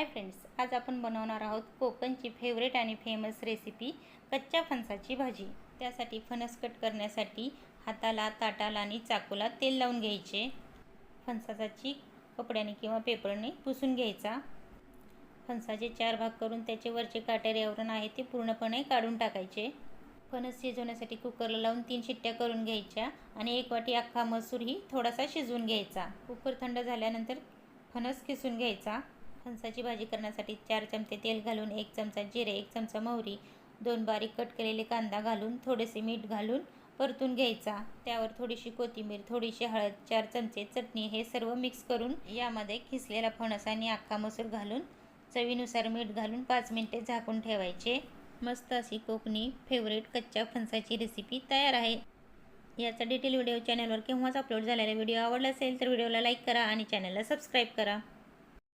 Hi friends आज आपण बनवणार आहोत कोकणची फेवरेट आणि फेमस रेसिपी कच्च्या फणसाची भाजी. त्यासाठी फणस कट करण्यासाठी हाताला ताटाला आणि चाकूला तेल लावून घ्यायचे. फणसाचा चीक कपड्याने किंवा पेपरने पुसून घ्यायचा. फणसाचे चार भाग करून त्याचे वरचे काटेरी आवरण आहे ते पूर्णपणे काढून टाकायचे. फणस शिजवण्यासाठी कुकरला लावून तीन शिट्ट्या करून घ्यायच्या आणि एक वाटी अख्खा मसूरही थोडासा शिजवून घ्यायचा. कुकर थंड झाल्यानंतर फणस किसून घ्यायचा. फणसाची भाजी करण्यासाठी चार चमचे तेल घालून एक चमचा जिरे एक चमचा मोहरी दोन बारीक कट केलेले कांदा घालून थोडेसे मीठ घालून परतून घ्यायचा. त्यावर थोडीशी कोथिंबीर थोडीशी हळद चार चमचे चटणी हे सर्व मिक्स करून यामध्ये खिसलेला फणस आणि अख्खा मसूर घालून चवीनुसार मीठ घालून पाच मिनिटे झाकून ठेवायचे. मस्त अशी कोकणी फेवरेट कच्च्या फणसाची रेसिपी तयार आहे. याचा डिटेल व्हिडिओ चॅनलवर केव्हाच अपलोड झालेला व्हिडिओ आवडला असेल तर व्हिडिओला लाईक करा आणि चॅनलला सबस्क्राईब करा.